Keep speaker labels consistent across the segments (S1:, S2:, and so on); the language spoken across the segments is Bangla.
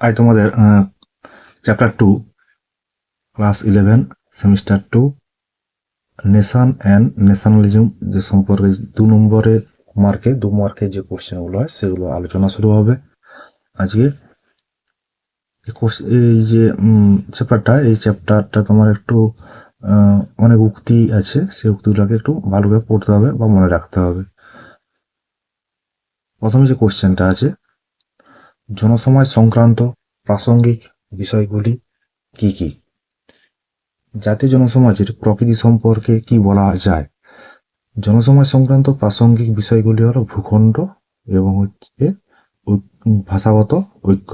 S1: আজ তোমাদের chapter two class eleven semester two nation and nationalism যে সম্পর্কে দু নম্বরে মার্কে দু মার্কে যে কোশ্চেনগুলো হয়, সেগুলো আলোচনা শুরু হবে। আজকে এই যে চ্যাপ্টারটা এই চ্যাপ্টারটা তোমার একটু অনেক উক্তি আছে সেই উক্তিগুলোকে একটু ভালোভাবে পড়তে হবে বা মনে রাখতে হবে। প্রথমে যে কোশ্চেনটা আছে জনসমাজ সংক্রান্ত প্রাসঙ্গিক বিষয়গুলি কি কি? জাতীয় জনসমাজের প্রকৃতি সম্পর্কে কি বলা যায়? জনসমাজ সংক্রান্ত প্রাসঙ্গিক বিষয়গুলি হলো ভূখণ্ড এবং হচ্ছে ভাষাগত ঐক্য।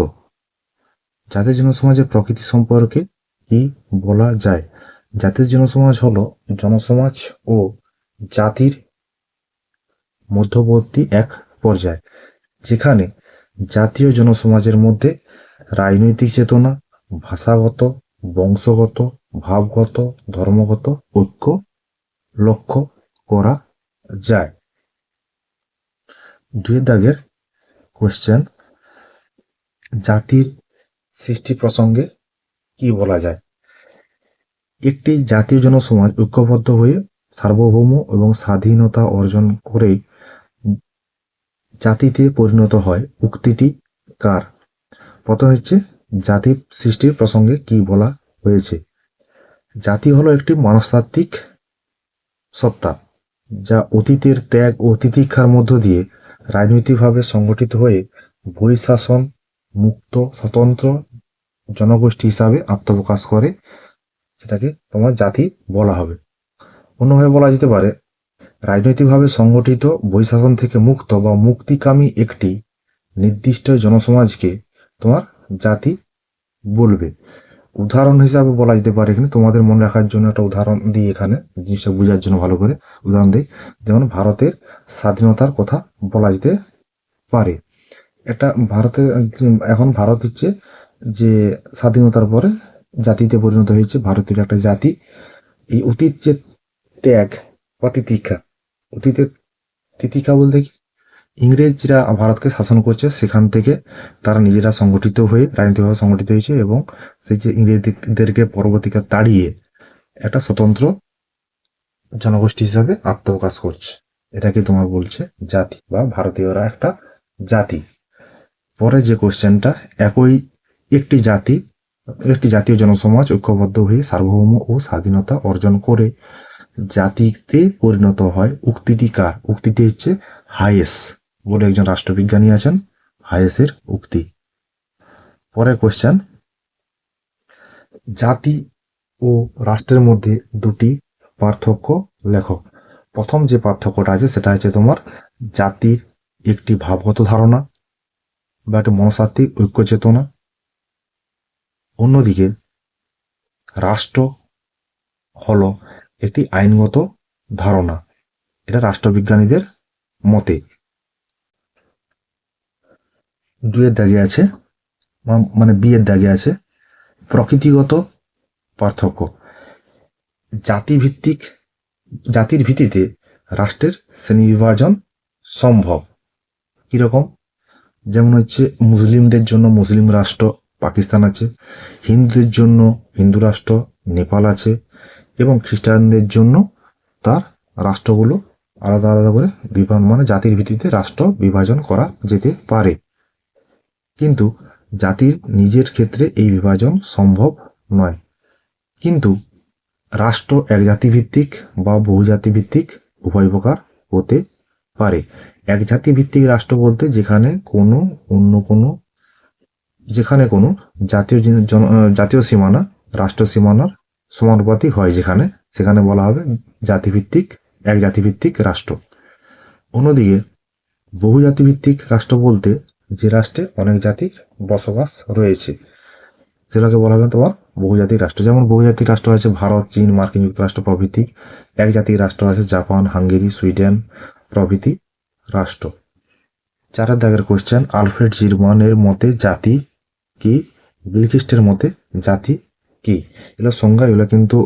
S1: জাতীয় জনসমাজের প্রকৃতি সম্পর্কে কি বলা যায়? জাতীয় জনসমাজ হলো জনসমাজ ও জাতির মধ্যবর্তী এক পর্যায়, যেখানে জাতীয় জনসমাজের মধ্যে রাজনৈতিক চেতনা, ভাষাগত, বংশগত, ভাবগত, ধর্মগত ঐক্য লক্ষ্য করা যায়। দুই দাগের কোশ্চেন জাতির সৃষ্টি প্রসঙ্গে কি বলা যায়? একটি জাতীয় জনসমাজ ঐক্যবদ্ধ হয়ে সার্বভৌম এবং স্বাধীনতা অর্জন করেই জাতিতে পরিণত হয় উক্তিটি কার? প্রথম হচ্ছে জাতি সৃষ্টির প্রসঙ্গে কি বলা হয়েছে? জাতি হলো একটি মনস্তাত্ত্বিক সত্তা যা অতীতের ত্যাগ ও তিতিক্ষার মধ্য দিয়ে রাজনৈতিকভাবে সংগঠিত হয়ে বহিঃশাসন, মুক্ত, স্বতন্ত্র জনগোষ্ঠী হিসাবে আত্মপ্রকাশ করে, সেটাকে তোমার জাতি বলা হবে। অন্যভাবে বলা যেতে পারে রাজনৈতিকভাবে সংগঠিত বৈশাসন থেকে মুক্ত বা মুক্তিকামী একটি নির্দিষ্ট জনসমাজকে তোমার জাতি বলবে। উদাহরণ হিসাবে বলা যেতে পারে এখানে, তোমাদের মনে রাখার জন্য একটা উদাহরণ দিই এখানে, জিনিসটা বোঝার জন্য ভালো করে। উদাহরণ দিই, যেমন ভারতের স্বাধীনতার কথা বলা যেতে পারে। একটা ভারতের এখন ভারত হচ্ছে যে স্বাধীনতার পরে জাতিতে পরিণত হয়েছে, ভারতের একটা জাতি। এই অতীত যে ত্যাগ বা তিতিক্ষা অতীতের তিতিক্ষা বলতে কি? ইংরেজরা ভারতকে শাসন করছে, সেখান থেকে তারা নিজেরা সংগঠিত হয়ে, রাজনৈতিকভাবে সংগঠিত হয়েছে এবং সেই যে ইংরেজদেরকে পরবর্তীকালে তাড়িয়ে একটা স্বতন্ত্র জনগোষ্ঠী হিসাবে আত্মপ্রকাশ করছে। এটাকে তোমার বলছে জাতি বা ভারতীয়রা একটা জাতি। পরে যে কোশ্চেনটা, একই একটি জাতি, একটি জাতীয় জনসমাজ ঐক্যবদ্ধ হয়ে সার্বভৌম ও স্বাধীনতা অর্জন করে জাতিতে পরিণত হয়। উক্তিটি কার? উক্তিটি হচ্ছে হায়েস বলে একজন রাষ্ট্রবিজ্ঞানী আছেন, হায়েসের উক্তি। পরে কোশ্চেন জাতি ও রাষ্ট্রের মধ্যে দুটি পার্থক্য লেখো। প্রথম যে পার্থক্যটা আছে, সেটা হচ্ছে তোমার জাতির একটি ভাবগত ধারণা বা একটা মনস্তাত্ত্বিক ঐক্য চেতনা। অন্যদিকে রাষ্ট্র হলো একটি আইনগত ধারণা। এটা রাষ্ট্রবিজ্ঞানীদের মতে। দুয়ের দাগে আছে মানে বিয়ের দাগে আছে। প্রকৃতিগত পার্থক্য। জাতিভিত্তিক, জাতির ভিত্তিতে রাষ্ট্রের শ্রেণীবিভাজন সম্ভব। কীরকম? যেমন হচ্ছে মুসলিমদের জন্য মুসলিম রাষ্ট্র পাকিস্তান আছে, হিন্দুদের জন্য হিন্দু রাষ্ট্র নেপাল আছে এবং খ্রিস্টানদের জন্য তার রাষ্ট্রগুলো আলাদা আলাদা করে বিভাজন মানে জাতির ভিত্তিতে রাষ্ট্র বিভাজন করা যেতে পারে। কিন্তু জাতির নিজের ক্ষেত্রে এই বিভাজন সম্ভব নয়। কিন্তু রাষ্ট্র এক জাতিভিত্তিক বা বহুজাতি ভিত্তিক উভয় প্রকার হতে পারে। এক জাতিভিত্তিক রাষ্ট্র বলতে যেখানে কোনো অন্য কোনো, যেখানে কোনো জাতীয় জাতীয় সীমানা রাষ্ট্র সীমানার সমানুপাতিক হয় যেখানে, সেখানে বলা হবে জাতিভিত্তিক, এক জাতিভিত্তিক রাষ্ট্র। অন্যদিকে, বহু জাতিভিত্তিক রাষ্ট্র বলতে যে রাষ্ট্রে অনেক জাতির বসবাস রয়েছে সেটাকে বলা হবে তোমার বহুজাতিক রাষ্ট্র। যেমন বহুজাতিক রাষ্ট্র আছে ভারত, চীন, মার্কিন যুক্তরাষ্ট্র প্রভৃতি। এক জাতিক রাষ্ট্র আছে জাপান, হাঙ্গেরি, সুইডেন প্রভৃতি রাষ্ট্র। চারের দাগের কোশ্চেন আলফ্রেড জিরমানের মতে জাতি কি গিলখিস্টের মতে জাতি কি? এগুলো সংজ্ঞা, এগুলো কিন্তু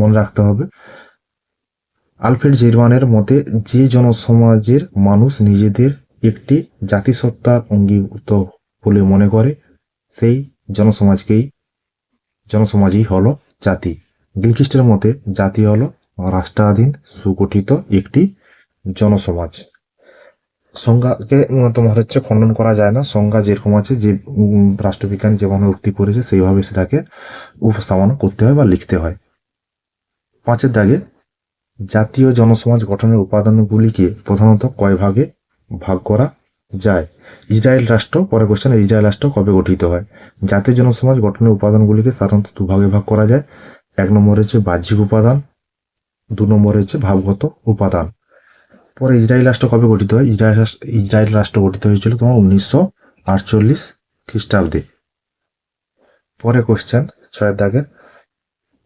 S1: মনে রাখতে হবে। আলফ্রেড জেরমানের মতে, যে জনসমাজের মানুষ নিজেদের একটি জাতিসত্তার অঙ্গীভূত বলে মনে করে, সেই জনসমাজকেই, জনসমাজই হলো জাতি। গিলখ্রিস্টের মতে, জাতি হলো রাষ্ট্রাধীন, সুগঠিত একটি জনসমাজ। সংজ্ঞাকে তোমার হচ্ছে খণ্ডন করা যায় না। সংজ্ঞা যেরকম আছে, যে রাষ্ট্রবিজ্ঞান যেভাবে উক্তি করেছে, সেইভাবে সেটাকে উপস্থাপন করতে হয় বা লিখতে হয়। পাঁচের দাগে, জাতীয় জনসমাজ গঠনের উপাদানগুলিকে প্রধানত কয় ভাগে ভাগ করা যায়? ইসরায়েল রাষ্ট্র পরে কোশ্চেন ইসরায়েল রাষ্ট্র কবে গঠিত হয়? জাতীয় জনসমাজ গঠনের উপাদানগুলিকে সাধারণত দুভাগে ভাগ করা যায়। এক নম্বর হচ্ছে বাহ্যিক উপাদান, দু নম্বর হচ্ছে ভাবগত উপাদান। পরে ইসরায়েল রাষ্ট্র কবে গঠিত হয়? ইসরায়েল ইসরায়েল রাষ্ট্র গঠিত হয়েছিল তোমার উনিশশো আটচল্লিশ খ্রিস্টাব্দে। পরে কোশ্চেন ছয়ের দাগের,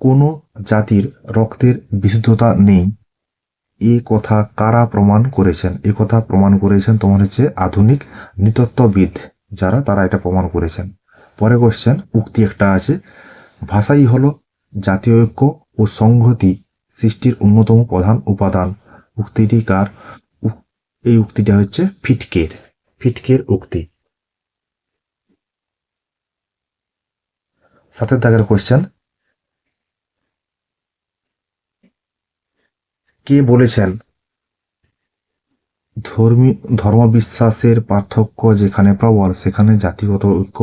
S1: কোনো জাতির রক্তের বিশুদ্ধতা নেই? এ কথা কারা প্রমাণ করেছেন? এ কথা প্রমাণ করেছেন তোমার হচ্ছে আধুনিক নৃতত্ত্ববিদ, যারা তারা এটা প্রমাণ করেছেন। পরে কোশ্চেন উক্তি একটা আছে, ভাষাই হলো জাতীয় ঐক্য ও সংহতি সৃষ্টির অন্যতম প্রধান উপাদান। উক্তিটি কার? এই উক্তিটা হচ্ছে ফিটকের ফিটকের উক্তি। সাথে দাগের কোশ্চেন কে বলেছেন? ধর্মী, ধর্মবিশ্বাসের পার্থক্য যেখানে প্রবল, সেখানে জাতিগত ঐক্য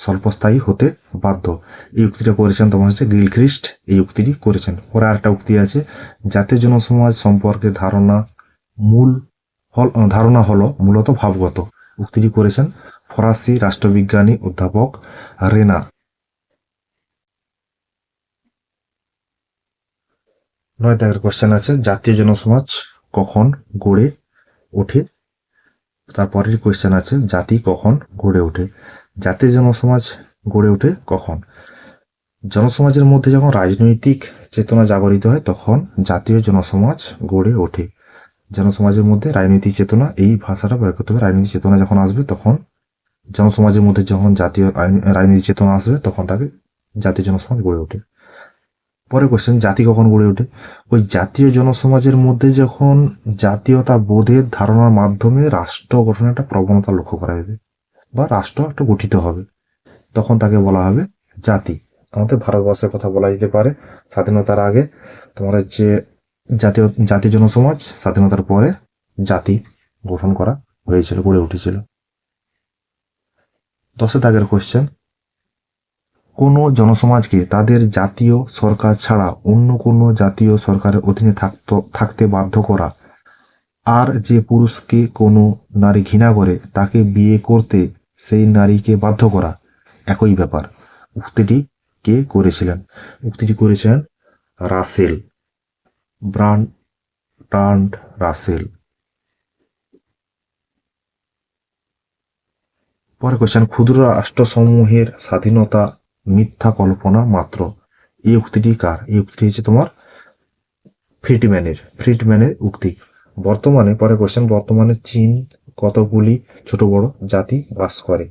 S1: স্বল্পস্থায়ী হতে বাধ্য। এই উক্তিটা করেছেন তোমার হচ্ছে গিলখ্রিস্ট, এই উক্তিটি করেছেন। পরে আরেকটা উক্তি আছে জাতীয় জনসমাজ সম্পর্কে ধারণা মূল হল- ধারণা হলো মূলত ভাবগত। উক্তিটি করেছেন ফরাসি রাষ্ট্রবিজ্ঞানী অধ্যাপক রেনা। নয় দাগের কোশ্চেন আছে জাতীয় জনসমাজ কখন গড়ে ওঠে? তারপরের কোয়েশ্চেন আছে, জাতি কখন গড়ে ওঠে? জাতীয় জনসমাজ গড়ে ওঠে কখন? জনসমাজের মধ্যে যখন রাজনৈতিক চেতনা জাগরিত হয়, তখন জাতীয় জনসমাজ গড়ে ওঠে। জনসমাজের মধ্যে রাজনৈতিক চেতনা, এই ভাষাটা প্রয়োগ করতে হবে। রাজনৈতিক চেতনা যখন আসবে, তখন জনসমাজের মধ্যে যখন জাতীয় রাজনৈতিক চেতনা আসবে, তখন তাকে জাতীয় জনসমাজ গড়ে ওঠে। পরে কোশ্চেন জাতি কখন গড়ে ওঠে? ওই জাতীয় জনসমাজের মধ্যে যখন জাতীয়তা বোধের ধারণার মাধ্যমে রাষ্ট্র গঠনের একটা প্রবণতা লক্ষ্য করা যাবে। বা রাষ্ট্র একটা গঠিত হবে। তখন তাকে বলা হবে জাতি। আমাদের ভারতবর্ষের কথা বলা যেতে পারে। স্বাধীনতার আগে তোমার হচ্ছে জাতীয় জাতি জনসমাজ স্বাধীনতার পরে জাতি গঠন করা হয়েছিল, গড়ে উঠেছিল। দশের দাগের কোশ্চেন কোনো জনসমাজকে তাদের জাতীয় সরকার ছাড়া অন্য কোনো জাতীয় সরকারের অধীনে থাকতে বাধ্য করা? আর যে পুরুষকে কোনো নারী ঘৃণা করে, তাকে বিয়ে করতে সেই নারীকে বাধ্য করা। একই ব্যাপার। উক্তিটি কে করেছিলেন? উক্তিটি করেছিলেন রাসেল। ব্রান্ড টান্ড রাসেল। পরে কোশ্চেন ক্ষুদ্র রাষ্ট্রসমূহের স্বাধীনতা মিথ্যা কল্পনা মাত্র। এই উক্তিটি কার? এই উক্তিটি হচ্ছে তোমার ফ্রিডম্যানের ফ্রিডম্যানের উক্তি। বর্তমানে, পরে কোশ্চেন বর্তমানে চীন কতগুলি ছোট বড় জাতি বাস করে?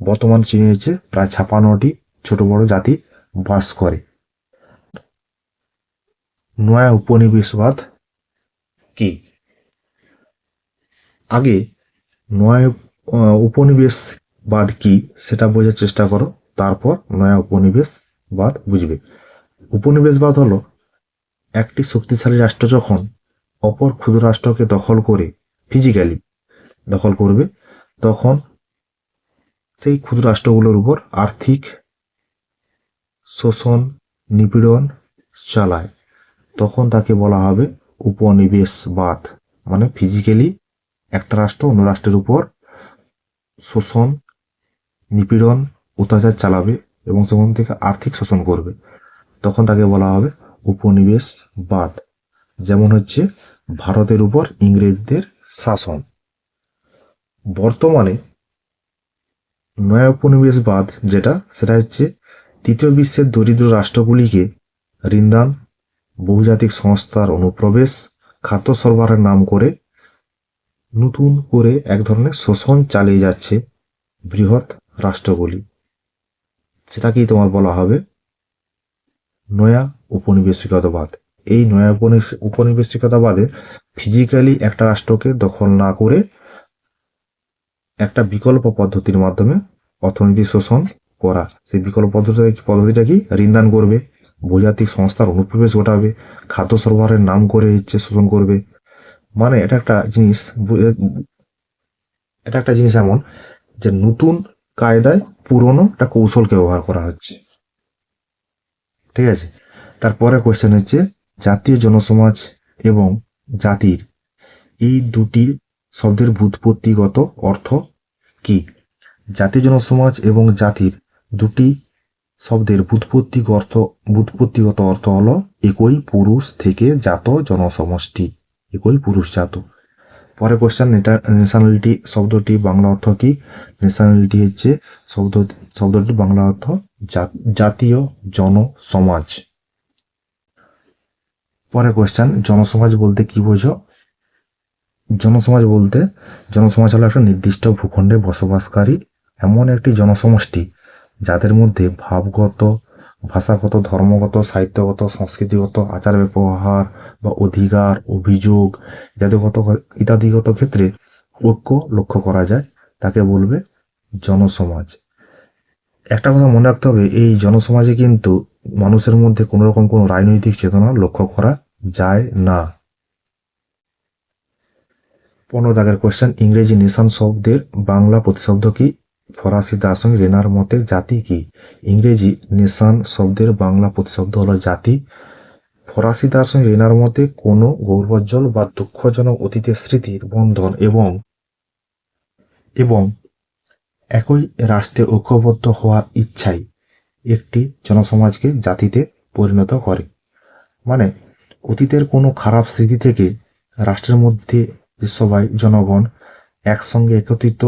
S1: বর্তমান চীনে হচ্ছে প্রায় ছাপান্নটি ছোট বড় জাতি বাস করে। নয়া উপনিবেশবাদ কি? আগে নয়া উপনিবেশবাদ কি সেটা বোঝার চেষ্টা করো, তারপর নয়া উপনিবেশবাদ বুঝবে। উপনিবেশবাদ হলো একটি শক্তিশালী রাষ্ট্র যখন অপর ক্ষুদ্র রাষ্ট্রকে দখল করে ফিজিক্যালি দখল করবে, তখন সেই ক্ষুদ্র রাষ্ট্রগুলোর উপর আর্থিক শোষণ, নিপীড়ন চালায়। তখন তাকে বলা হবে উপনিবেশবাদ মানে ফিজিক্যালি একটা রাষ্ট্র অন্য রাষ্ট্রের উপর শোষণ, নিপীড়ন, অত্যাচার চালাবে এবং সেখান থেকে আর্থিক শোষণ করবে। তখন তাকে বলা হবে উপনিবেশবাদ। যেমন হচ্ছে ভারতের উপর ইংরেজদের শাসন। বর্তমানে নয়া উপনিবেশবাদ যেটা, সেটা হচ্ছে তৃতীয় বিশ্বের দরিদ্র রাষ্ট্রগুলিকে ঋণদান, বহুজাতিক সংস্থার অনুপ্রবেশ, খাদ্য সরবরাহের নাম করে নতুন করে এক ধরনের শোষণ চালিয়ে যাচ্ছে বৃহৎ রাষ্ট্রগুলি। সেটাকেই তোমার বলা হবে নয়া উপনিবেশিকতাবাদ এই নয়া উপনিবেশ- উপনিবেশিকতাবাদে ফিজিক্যালি একটা রাষ্ট্রকে দখল না করে একটা বিকল্প পদ্ধতির মাধ্যমে অর্থনীতি শোষণ করা। সেই বিকল্প পদ্ধতিটা পদ্ধতিটা কি? ঋণদান করবে বহুজাতিক সংস্থার অনুপ্রবেশ ঘটাবে, খাদ্য সরবরাহের নাম করে ইচ্ছে শোষণ করবে। মানে এটা একটা জিনিস এটা একটা জিনিস এমন যে নতুন কায়দায় পুরনো একটা কৌশলকে ব্যবহার করা হচ্ছে। ঠিক আছে? তারপরে কোয়েশ্চেন হচ্ছে জাতীয় জনসমাজ এবং জাতির। এই দুটি শব্দের ভূতপত্তিগত অর্থ কি? জাতীয় জনসমাজ এবং জাতির দুটি শব্দের ভূতপত্তিক অর্থ, ভূতপত্তিগত অর্থ হলো একই পুরুষ থেকে জাত জনসমষ্টি, একই পুরুষ জাত। পরে কোশ্চেন ন্যাশনালিটি শব্দটি বাংলা অর্থ কি? ন্যাশনালিটি হচ্ছে শব্দ শব্দটি বাংলা অর্থ জাতীয় জনসমাজ। পরে কোশ্চেন জনসমাজ বলতে কি বোঝো? জনসমাজ বলতে জনসমাজ হলো একটা নির্দিষ্ট ভূখণ্ডে বসবাসকারী এমন একটি জনসমষ্টি যাদের মধ্যে ভাবগত, ভাষাগত, ধর্মগত, সাহিত্যগত, সংস্কৃতিগত, আচার ব্যবহার বা অধিকার, অভিযোগ ইত্যাদিগত ইত্যাদিগত ক্ষেত্রে ঐক্য লক্ষ্য করা যায়, তাকে বলবে জনসমাজ। একটা কথা মনে রাখতে হবে, এই জনসমাজে কিন্তু মানুষের মধ্যে কোনো রকম কোনো রাজনৈতিক চেতনা লক্ষ্য করা যায় না। পনেরো দাগের কোয়েশ্চেন ইংরেজি নেশান শব্দের বাংলা প্রতিশব্দ কি? ফরাসি দার্শনিক রেনার মতে, জাতি কি? ইংরেজি নেশান শব্দের বাংলা প্রতিশব্দ হলো জাতি। ফরাসি দার্শনিক রেনার মতে, কোনো গৌরবোজ্জ্বল বা দুঃখজনক অতীতের স্মৃতির বন্ধন এবং এবং একই রাষ্ট্রে ঐক্যবদ্ধ হওয়ার ইচ্ছাই একটি জনসমাজকে জাতিতে পরিণত করে। মানে অতীতের কোনো খারাপ স্মৃতি থেকে রাষ্ট্রের মধ্যে সবাই, জনগণ একসঙ্গে একত্রিত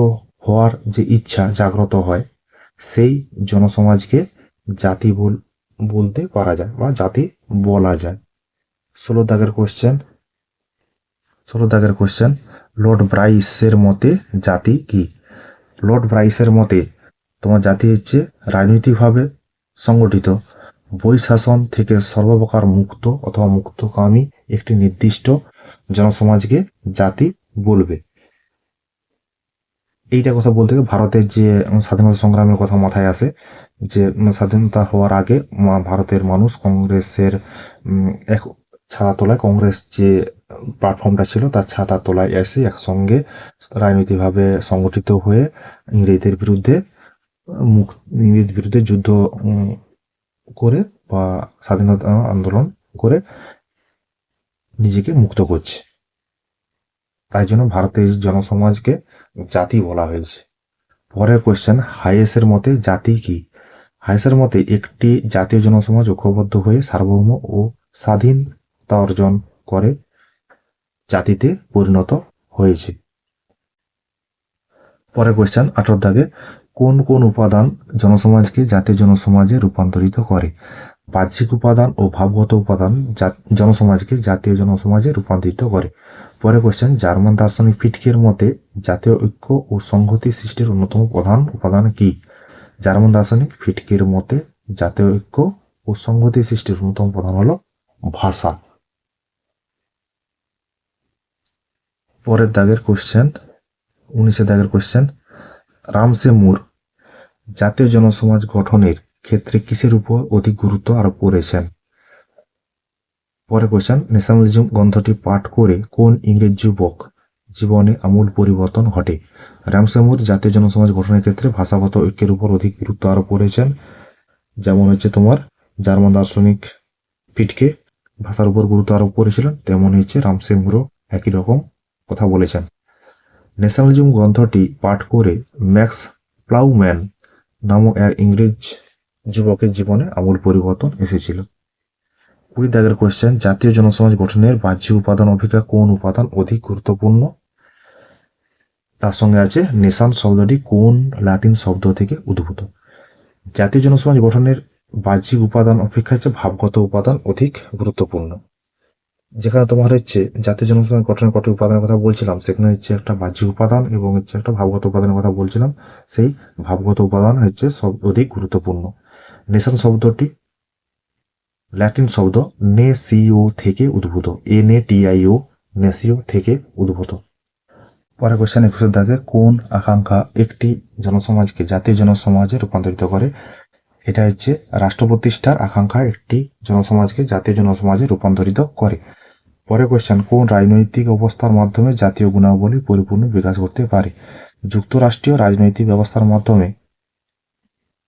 S1: হওয়ার যে ইচ্ছা জাগ্রত হয়, সেই জনসমাজকে জাতি বল, বলতে পারা যায় বা জাতি বলা যায়। ষোলো দাগের কোশ্চেন ষোলো দাগের কোশ্চেন লর্ড ব্রাইসের মতে জাতি কি? লর্ড ব্রাইসের মতে তোমার জাতি হচ্ছে রাজনৈতিকভাবে সংগঠিত বৈশাসন থেকে সর্বপ্রকার মুক্ত অথবা মুক্তকামী একটি নির্দিষ্ট জনসমাজকে জাতি বলবে। এইটা কথা বলতে গেলে ভারতের যে স্বাধীনতা সংগ্রামের কথা মাথায় আসে, যে স্বাধীনতা হওয়ার আগে ভারতের মানুষ কংগ্রেসের এক ছাতা তোলায় কংগ্রেস যে প্ল্যাটফর্মটা ছিল, তার ছাতা তোলায় এসে একসঙ্গে রাজনৈতিকভাবে সংগঠিত হয়ে ইংরেজদের বিরুদ্ধে, মুখ, ইংরেজদের বিরুদ্ধে যুদ্ধ করে বা স্বাধীনতা আন্দোলন করে নিজেকে মুক্ত করছে। তাই জন্য ভারতের জনসমাজকে জাতি বলা হয়েছে। পরের কোয়েশ্চেন হাইয়েসের মতে জাতি কি? হাইয়েসের মতে একটি জাতীয় জনসমাজ ঐক্যবদ্ধ হয়ে সার্বভৌম ও স্বাধীনতা অর্জন করে জাতিতে পরিণত হয়েছে। পরের কোশ্চেন আঠারো দাগে কোন কোন উপাদান জনসমাজকে জাতীয় জনসমাজে রূপান্তরিত করে? বাহ্যিক উপাদান ও ভাবগত উপাদান জনসমাজকে জাতীয় জনসমাজে রূপান্তরিত করে। পরে কোশ্চেন জার্মান দার্শনিক ফিটকের মতে জাতীয় ঐক্য ও সংহতি সৃষ্টির অন্যতম প্রধান উপাদান কি? জার্মান দার্শনিক ফিটকের মতে জাতীয় ঐক্য ও সংহতি সৃষ্টির অন্যতম প্রধান হলো ভাষা। পরের দাগের কোশ্চেন উনিশের দাগের কোশ্চেন রামসে মুর, জাতীয় জনসমাজ গঠনের ক্ষেত্রে কিসের উপর অধিক গুরুত্ব আরোপ করেছেন? পরে কোশ্চেন ন্যাশনালিজম গ্রন্থটি পাঠ করে কোন ইংরেজ যুবক জীবনে আমূল পরিবর্তন ঘটে? রামসামুর জাতীয় জনসমাজ গঠনের ক্ষেত্রে ভাষাগত ঐক্যের উপর অধিক গুরুত্ব আরোপ করেছেন। যেমন হচ্ছে তোমার, জার্মান দার্শনিক পিটকে ভাষার উপর গুরুত্ব আরোপ করেছিলেন, তেমন হচ্ছে রামসেমুরও একই রকম কথা বলেছেন। ন্যাশনালিজম গ্রন্থটি পাঠ করে ম্যাক্স প্লাউম্যান নামক এক ইংরেজ যুবকের জীবনে আমূল পরিবর্তন এসেছিল। কুড়ি দাগের কোয়েশ্চেন জাতীয় জনসমাজ গঠনের বাহ্যিক উপাদান অপেক্ষা কোন উপাদান অধিক গুরুত্বপূর্ণ? তার সঙ্গে আছে নেশান শব্দটি কোন লাতিন শব্দ থেকে উদ্ভূত? জাতীয় জনসমাজ গঠনের বাহ্যিক উপাদান অপেক্ষা হচ্ছে ভাবগত উপাদান অধিক গুরুত্বপূর্ণ। যেখানে তোমার হচ্ছে জাতীয় জনসমাজ গঠনের কটি উপাদানের কথা বলছিলাম, সেখানে হচ্ছে একটা বাহ্যিক উপাদান এবং হচ্ছে একটা ভাবগত উপাদানের কথা বলছিলাম, সেই ভাবগত উপাদান হচ্ছে সব অধিক গুরুত্বপূর্ণ। নেশান শব্দটি ল্যাটিন শব্দ নেসিও থেকে উদ্ভূত। এন এ টিআইও নেসিও থেকে উদ্ভূত। পরে কোশ্চেন একুশের দাগে কোন আকাঙ্ক্ষা একটি জনসমাজকে জাতীয় জনসমাজে রূপান্তরিত করে? এটা হচ্ছে রাষ্ট্র প্রতিষ্ঠার আকাঙ্ক্ষা একটি জনসমাজকে জাতীয় জনসমাজে রূপান্তরিত করে। পরে কোশ্চেন কোন রাজনৈতিক অবস্থার মাধ্যমে জাতীয় গুণাবলী পরিপূর্ণ বিকাশ করতে পারে? যুক্তরাষ্ট্রীয় রাজনৈতিক ব্যবস্থার মাধ্যমে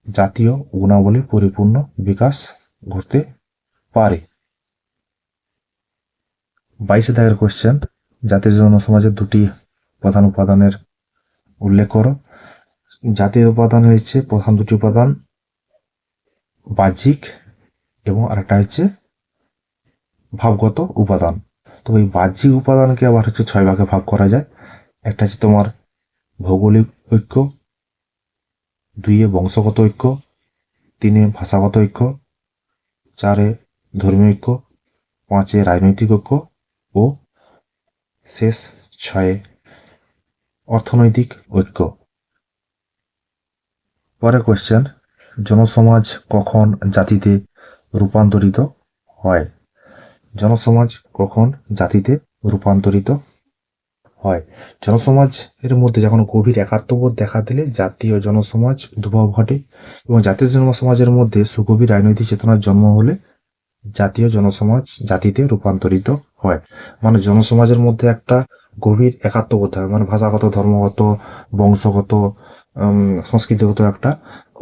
S1: জাতীয় গুণাবলী পরিপূর্ণ বিকাশ ঘটতে পারে। বাইশে দাগের কোশ্চেন জাতীয় জনসমাজের দুটি প্রধান উপাদানের উল্লেখ করো। জাতীয় উপাদান হচ্ছে প্রধান দুটি উপাদান, বাহ্যিক এবং আরেকটা হচ্ছে ভাবগত উপাদান। তো এই বাহ্যিক উপাদানকে আবার হচ্ছে ছয় ভাগে ভাগ করা যায়। একটা হচ্ছে তোমার ভৌগোলিক ঐক্য দুইয়ে বংশগত ঐক্য, তিনে ভাষাগত ঐক্য, চারে ধর্মীয় ঐক্য, পাঁচে রাজনৈতিক ঐক্য ও শেষ ছয়ে অর্থনৈতিক ঐক্য। পরে কোয়েশ্চেন জনসমাজ কখন জাতিতে রূপান্তরিত হয়? জনসমাজ কখন জাতিতে রূপান্তরিত হয়। জনসমাজ এর মধ্যে যখন গভীর একাত্মবোধ দেখা দিলে জাতীয় জনসমাজ উদ্ভব ঘটে এবং জাতীয় জনসমাজের মধ্যে সুগভীর রাজনৈতিক চেতনার জন্ম হলে জাতীয় জনসমাজ জাতিতে রূপান্তরিত হয়। মানে জনসমাজের মধ্যে একটা গভীর একাত্মবোধ হয়। মানে ভাষাগত, ধর্মগত, বংশগত সংস্কৃতিগত একটা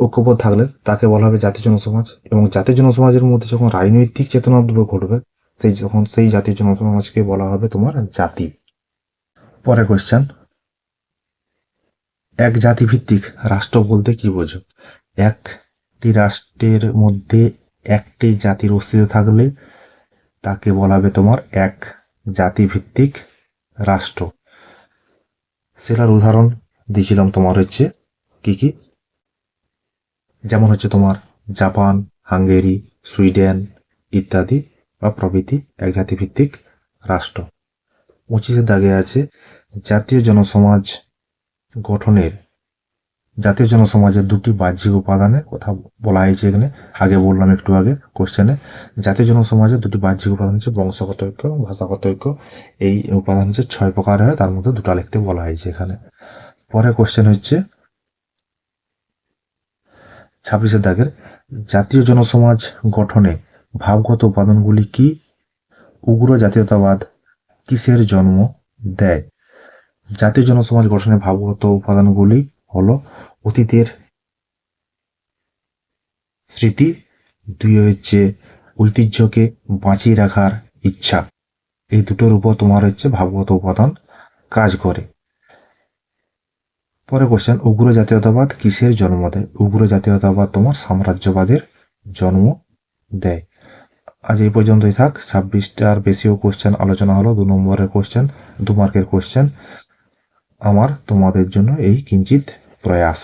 S1: ঐক্যবোধ থাকলে তাকে বলা হবে জাতীয় জনসমাজ এবং জাতীয় জনসমাজের মধ্যে যখন রাজনৈতিক চেতনা উদ্ভব ঘটবে, সেই যখন সেই জাতীয় জনসমাজকে বলা হবে তোমার জাতি। পরে কোশ্চেন এক জাতিভিত্তিক রাষ্ট্র বলতে কি বোঝো? একটি রাষ্ট্রের মধ্যে একটি জাতির অস্তিত্ব থাকলে তাকে বলা হবে তোমার এক জাতিভিত্তিক রাষ্ট্র। সেটার উদাহরণ দিয়েছিলাম তোমার হচ্ছে কি কি? যেমন হচ্ছে তোমার জাপান, হাঙ্গেরি, সুইডেন ইত্যাদি বা প্রভৃতি এক জাতিভিত্তিক রাষ্ট্র। পঁচিশে দাগে আছে, জাতীয় জনসমাজ গঠনের, জাতীয় জনসমাজের দুটি বাহ্যিক উপাদানের কথা বলা হয়েছে এখানে। আগে বললাম একটু আগে কোশ্চেনে জাতীয় জনসমাজের দুটি বাহ্যিক উপাদান হচ্ছে বংশগত ঐক্য ভাষাগত ঐক্য। এই উপাদান হচ্ছে ছয় প্রকার হয়, তার মধ্যে দুটো লিখতে বলা হয়েছে এখানে। পরে কোশ্চেন হচ্ছে ছাব্বিশের দাগের। জাতীয় জনসমাজ গঠনে ভাবগত উপাদানগুলি কি? উগ্র জাতীয়তাবাদ কিসের জন্ম দেয়? জাতীয় জনসমাজ গঠনে ভাবগত উপাদানগুলি হলো অতীতের স্মৃতি, দুই হচ্ছে ঐতিহ্যকে বাঁচিয়ে রাখার ইচ্ছা। এই দুটোর উপর তোমার হচ্ছে ভাবগত উপাদান কাজ করে। পরে কোশ্চেন উগ্র জাতীয়তাবাদ কিসের জন্ম দেয়? উগ্র জাতীয়তাবাদ তোমার সাম্রাজ্যবাদের জন্ম দেয়। আজ এই পর্যন্তই থাক। ছাব্বিশটার বেশিও কোশ্চেন আলোচনা হলো, দু নম্বরের কোশ্চেন দু মার্কের কোশ্চেন আমার তোমাদের জন্য এই কিঞ্চিত প্রয়াস।